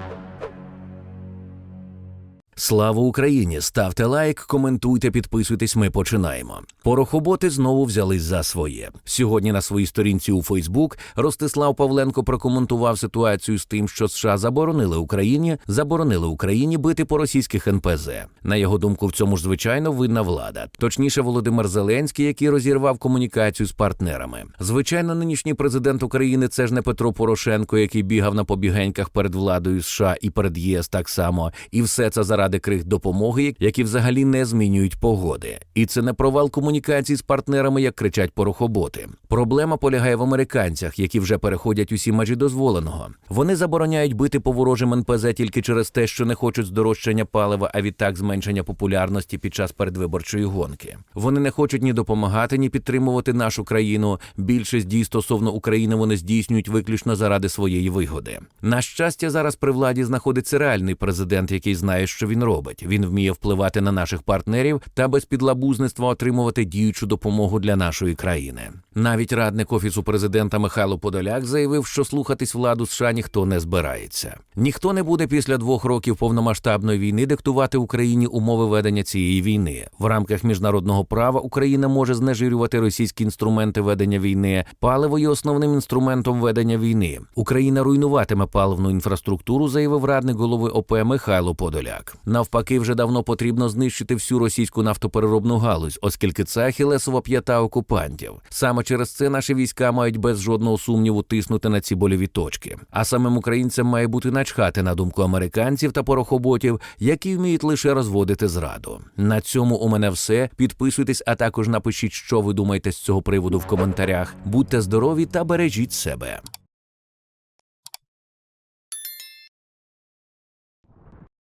Thank you. Слава Україні! Ставте лайк, коментуйте, підписуйтесь. Ми починаємо. Порохоботи знову взялись за своє. Сьогодні на своїй сторінці у Фейсбук Ростислав Павленко прокоментував ситуацію з тим, що США заборонили Україні, заборонили Україні бити по російських НПЗ. На його думку, в цьому ж звичайно винна влада, точніше, Володимир Зеленський, який розірвав комунікацію з партнерами. Звичайно, нинішній президент України це ж не Петро Порошенко, який бігав на побігеньках перед владою США і перед ЄС так само, і все це заради крих допомоги, які взагалі не змінюють погоди. І це не провал комунікації з партнерами, як кричать порохоботи. Проблема полягає в американцях, які вже переходять усі межі дозволеного. Вони забороняють бити по ворожим НПЗ тільки через те, що не хочуть здорожчання палива, а відтак зменшення популярності під час передвиборчої гонки. Вони не хочуть ні допомагати, ні підтримувати нашу країну. Більшість дій стосовно України вони здійснюють виключно заради своєї вигоди. На щастя, зараз при владі знаходиться реальний президент, який знає, що він робить. Він вміє впливати на наших партнерів та без підлабузництва отримувати діючу допомогу для нашої країни. Навіть радник офісу президента Михайло Подоляк заявив, що слухатись владу США ніхто не збирається. Ніхто не буде після двох років повномасштабної війни диктувати Україні умови ведення цієї війни. В рамках міжнародного права Україна може знежирювати російські інструменти ведення війни. Паливо є основним інструментом ведення війни. Україна руйнуватиме паливну інфраструктуру, заявив радник голови ОП Михайло Подоляк. Навпаки, вже давно потрібно знищити всю російську нафтопереробну галузь, оскільки це ахілесова п'ята окупантів. Саме через це наші війська мають без жодного сумніву тиснути на ці больові точки. А самим українцям має бути начхати на думку американців та порохоботів, які вміють лише розводити зраду. На цьому у мене все. Підписуйтесь, а також напишіть, що ви думаєте з цього приводу в коментарях. Будьте здорові та бережіть себе.